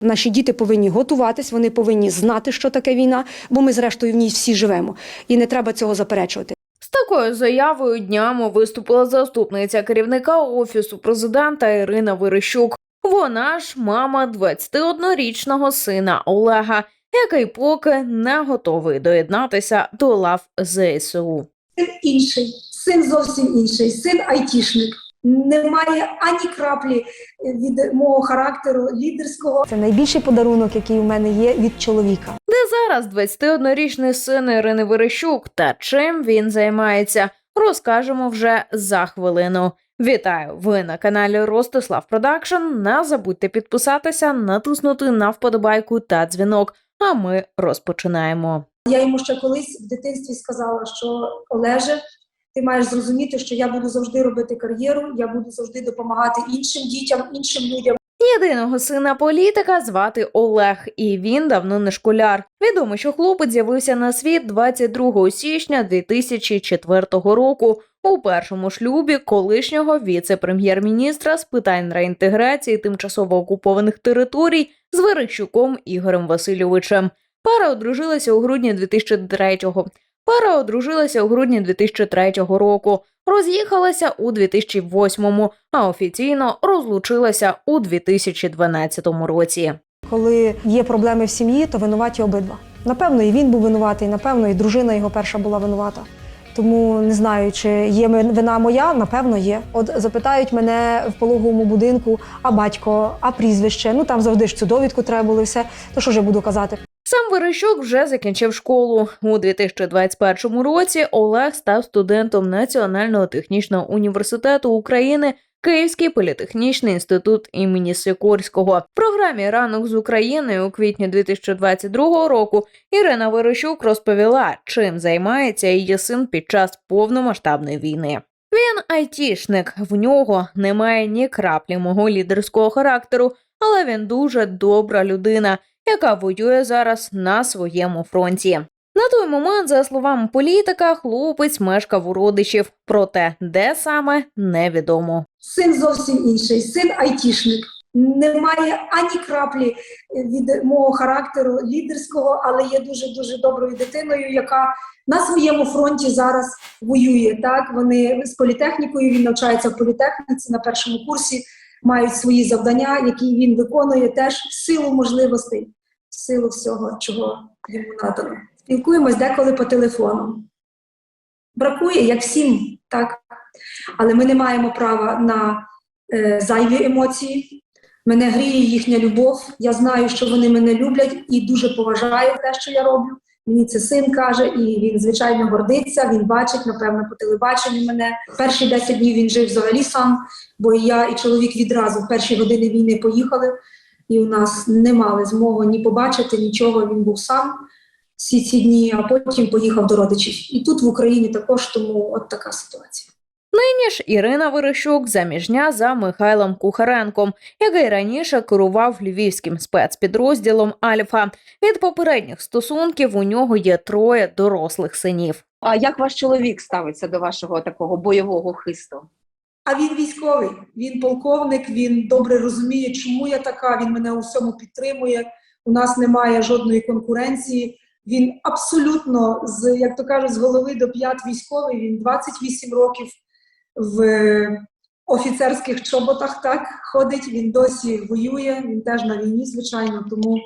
Наші діти повинні готуватись, вони повинні знати, що таке війна, бо ми, зрештою, в ній всі живемо. І не треба цього заперечувати. З такою заявою днями виступила заступниця керівника офісу президента Ірина Верещук. Вона ж мама 21-річного сина Олега, який поки не готовий доєднатися до лав ЗСУ. Син інший, син зовсім інший, син айтішник. Немає ані краплі від мого характеру лідерського. Це найбільший подарунок, який у мене є від чоловіка. Де зараз 21-річний син Ірини Верещук та чим він займається, розкажемо вже за хвилину. Вітаю! Ви на каналі Ростислав Продакшн. Не забудьте підписатися, натиснути на вподобайку та дзвінок. А ми розпочинаємо. Я йому ще колись в дитинстві сказала, що Олеже, ти маєш зрозуміти, що я буду завжди робити кар'єру, я буду завжди допомагати іншим дітям, іншим людям. Єдиного сина політика звати Олег, і він давно не школяр. Відомо, що хлопець з'явився на світ 22 січня 2004 року у першому шлюбі колишнього віце-прем'єр-міністра з питань реінтеграції тимчасово окупованих територій з Верещуком Ігорем Васильовичем. Пара одружилася у грудні 2003-го. Пара одружилася у грудні 2003 року, роз'їхалася у 2008-му, а офіційно розлучилася у 2012 році. Коли є проблеми в сім'ї, то винуваті обидва. Напевно, і він був винуватий, напевно, і дружина його перша була винувата. Тому не знаю, чи є вина моя, напевно, є. От запитають мене в пологовому будинку, а батько, а прізвище. Ну там завжди ж цю довідку треба було все. То що ж я буду казати? Сам Верещук вже закінчив школу. У 2021 році Олег став студентом Національного технічного університету України Київський політехнічний інститут імені Сикорського. В програмі Ранок з Україною у квітні 2022 року Ірина Верещук розповіла, чим займається її син під час повномасштабної війни. Він айтішник, в нього немає ні краплі мого лідерського характеру, але він дуже добра людина, яка воює зараз на своєму фронті. На той момент, за словами політика, хлопець мешкав у родичів, проте де саме невідомо. Син зовсім інший, син айтішник. Немає ані краплі від мого характеру лідерського, але є дуже дуже доброю дитиною, яка на своєму фронті зараз воює. Так вони з політехнікою. Він навчається в політехніці на першому курсі, мають свої завдання, які він виконує теж в силу можливостей, в силу всього, чого йому надано. Спілкуємось деколи по телефону. Бракує, як всім, так. Але ми не маємо права на е, зайві емоції. Мене гріє їхня любов. Я знаю, що вони мене люблять і дуже поважаю те, що я роблю. Мені це син каже, і він звичайно гордиться. Він бачить, напевно, по телебаченню мене. Перші 10 днів він жив взагалі сам, бо і я і чоловік відразу в перші години війни поїхали, і у нас не мали змоги ні побачити, нічого. Він був сам всі ці дні, а потім поїхав до родичів. І тут в Україні також тому от така ситуація. Нині ж Ірина Верещук заміжня за Михайлом Кухаренком, який раніше керував львівським спецпідрозділом Альфа. Від попередніх стосунків у нього є троє дорослих синів. А як ваш чоловік ставиться до вашого такого бойового хисту? А він військовий, він полковник, він добре розуміє, чому я така. Він мене у всьому підтримує. У нас немає жодної конкуренції. Він абсолютно з як то кажуть, з голови до п'ят військовий. Він 28 років в офіцерських чоботах так ходить. Він досі воює. Він теж на війні, звичайно. Тому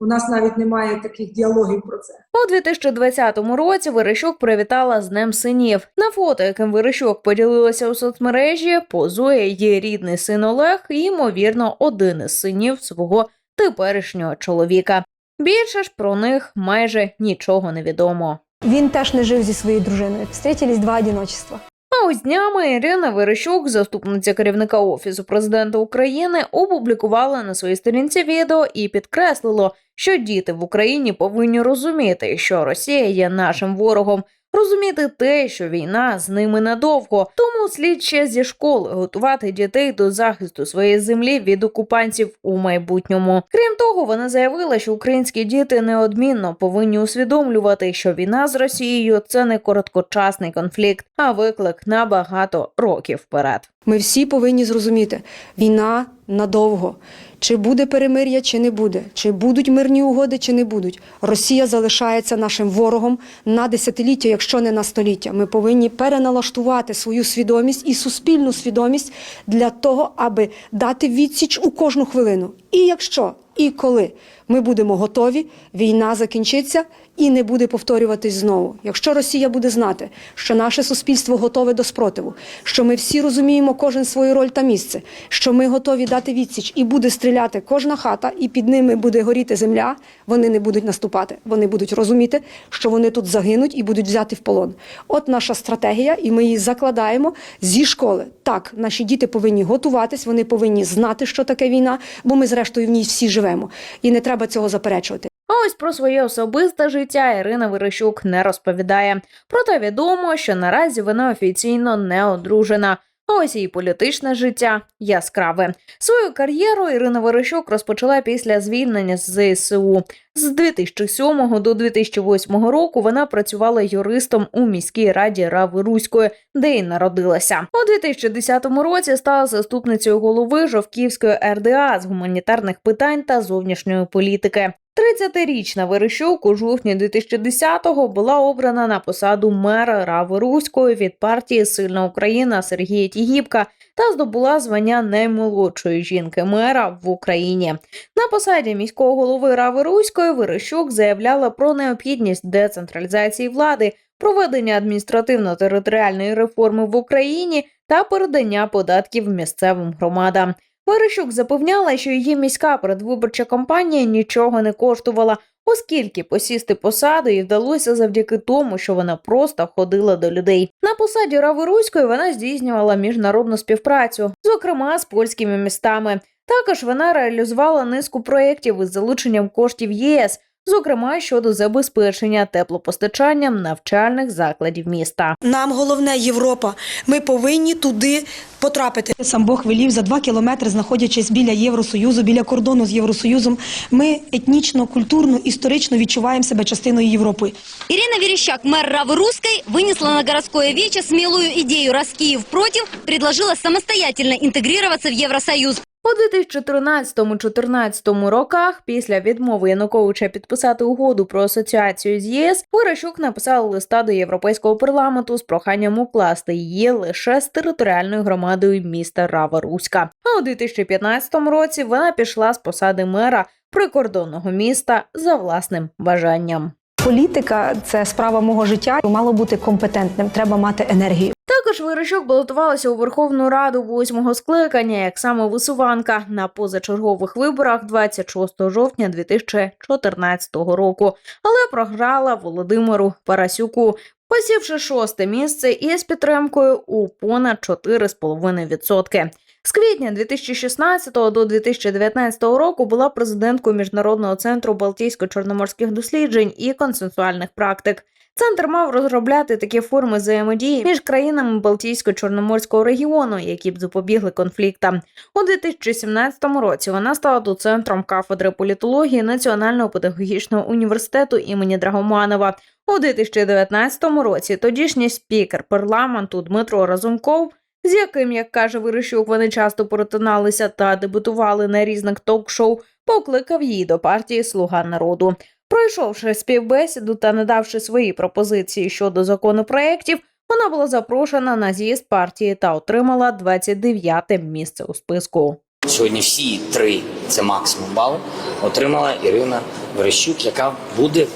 у нас навіть немає таких діалогів про це. У 2020 році Верещук привітала з Днем синів. На фото, яким Верещук поділилася у соцмережі, позує її рідний син Олег і, ймовірно, один із синів свого теперішнього чоловіка. Більше ж про них майже нічого не відомо. Він теж не жив зі своєю дружиною. Встретились два одиночества. А ось днями Ірина Верещук, заступниця керівника офісу президента України, опублікувала на своїй сторінці відео і підкреслило, що діти в Україні повинні розуміти, що Росія є нашим ворогом. Розуміти те, що війна з ними надовго, тому слід ще зі школи готувати дітей до захисту своєї землі від окупантів у майбутньому. Крім того, вона заявила, що українські діти неодмінно повинні усвідомлювати, що війна з Росією це не короткочасний конфлікт, а виклик на багато років вперед. Ми всі повинні зрозуміти, війна надовго. Чи буде перемир'я, чи не буде, чи будуть мирні угоди, чи не будуть. Росія залишається нашим ворогом на десятиліття, якщо не на століття. Ми повинні переналаштувати свою свідомість і суспільну свідомість для того, аби дати відсіч у кожну хвилину. І якщо і коли ми будемо готові, війна закінчиться і не буде повторюватись знову. Якщо Росія буде знати, що наше суспільство готове до спротиву, що ми всі розуміємо кожен свою роль та місце, що ми готові дати відсіч і буде стріляти кожна хата, і під ними буде горіти земля, вони не будуть наступати. Вони будуть розуміти, що вони тут загинуть і будуть взяти в полон. От наша стратегія, і ми її закладаємо зі школи. Так, наші діти повинні готуватись, вони повинні знати, що таке війна, бо ми, зрештою, в ній всі живемо. І не треба цього заперечувати. А ось про своє особисте життя Ірина Верещук не розповідає. Проте відомо, що наразі вона офіційно не одружена. А ось її політичне життя яскраве. Свою кар'єру Ірина Верещук розпочала після звільнення з ЗСУ. З 2007 до 2008 року вона працювала юристом у міській раді Рави Руської, де й народилася. У 2010 році стала заступницею голови Жовківської РДА з гуманітарних питань та зовнішньої політики. 30-річна Верещук у жовтні 2010-го була обрана на посаду мера Рави Руської від партії Сильна Україна Сергія Тігіпка та здобула звання наймолодшої жінки мера в Україні. На посаді міського голови Рави Руської Верещук заявляла про необхідність децентралізації влади, проведення адміністративно-територіальної реформи в Україні та передання податків місцевим громадам. Верещук запевняла, що її міська передвиборча кампанія нічого не коштувала, оскільки посісти посаду їй вдалося завдяки тому, що вона просто ходила до людей. На посаді Рави Руської вона здійснювала міжнародну співпрацю, зокрема з польськими містами. Також вона реалізувала низку проєктів із залученням коштів ЄС, зокрема щодо забезпечення теплопостачанням навчальних закладів міста. Нам головне Європа. Ми повинні туди потрапити. Сам Бог велів за два кілометри, знаходячись біля Євросоюзу, біля кордону з Євросоюзом. Ми етнічно, культурно, історично відчуваємо себе частиною Європи. Ирина Верещак, мэр Равы Русской, вынесла на городское вече смелую идею «Раз Киев против», предложила самостоятельно интегрироваться в Евросоюз. У 2013-14 роках, після відмови Януковича підписати угоду про асоціацію з ЄС, Верещук написала листа до Європейського парламенту з проханням укласти її лише з територіальною громадою міста Рава Руська. А у 2015 році вона пішла з посади мера прикордонного міста за власним бажанням. Політика це справа мого життя. Мало бути компетентним, треба мати енергію. Також Верещук балотувалася у Верховну Раду восьмого скликання як самовисуванка на позачергових виборах 26 жовтня 2014 року, але програла Володимиру Парасюку, посівши шосте місце із підтримкою у понад 4,5%. З квітня 2016 до 2019 року була президенткою Міжнародного центру Балтійсько-чорноморських досліджень і консенсуальних практик. Центр мав розробляти такі форми взаємодії між країнами Балтійсько-чорноморського регіону, які б запобігли конфліктам. У 2017 році вона стала доцентром кафедри політології Національного педагогічного університету імені Драгоманова. У 2019 році тодішній спікер парламенту Дмитро Разумков, з яким, як каже Верещук, вони часто перетиналися та дебютували на різних ток-шоу, покликав її до партії Слуга народу. Пройшовши співбесіду та надавши свої пропозиції щодо законопроєктів, вона була запрошена на з'їзд партії та отримала 29-те місце у списку. Сьогодні всі три це максимум бал отримала Ірина Верещук, яка буде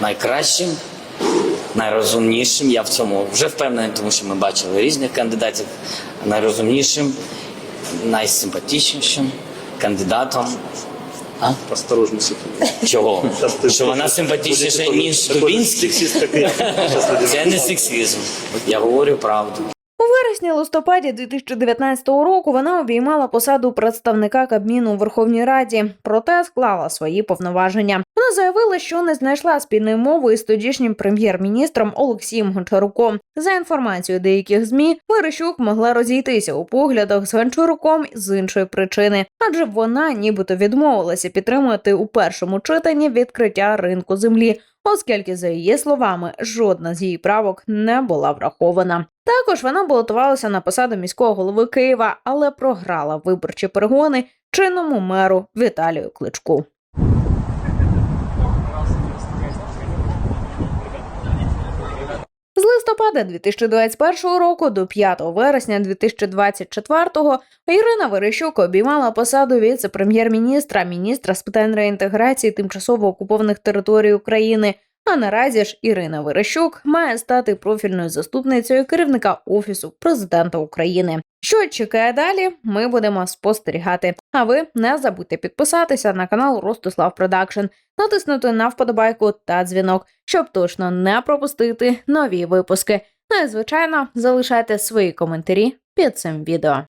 найкращим, найрозумнішим. Я в цьому вже впевнений, тому що ми бачили різних кандидатів. Найрозумнішим, найсимпатичнішим кандидатом. А? Осторожно, Чого? Що вона симпатичніша, ніж Дубінський? Це не сексизм. Я говорю правду. У вересні-листопаді 2019 року вона обіймала посаду представника Кабміну у Верховній Раді, проте склала свої повноваження. Вона заявила, що не знайшла спільної мови із тодішнім прем'єр-міністром Олексієм Гончаруком. За інформацією деяких змі, Верещук могла розійтися у поглядах з Гончаруком з іншої причини, адже вона нібито відмовилася підтримувати у першому читанні відкриття ринку землі, оскільки, за її словами, жодна з її правок не була врахована. Також вона балотувалася на посаду міського голови Києва, але програла виборчі перегони чинному меру Віталію Кличку. З листопада 2021 року до 5 вересня 2024 Ірина Верещук обіймала посаду віце-прем'єр-міністра, міністра з питань реінтеграції тимчасово окупованих територій України. А наразі ж Ірина Верещук має стати профільною заступницею керівника офісу президента України. Що чекає далі? Ми будемо спостерігати. А ви не забудьте підписатися на канал Ростислав Продакшн, натиснути на вподобайку та дзвінок, щоб точно не пропустити нові випуски. Ну і звичайно, залишайте свої коментарі під цим відео.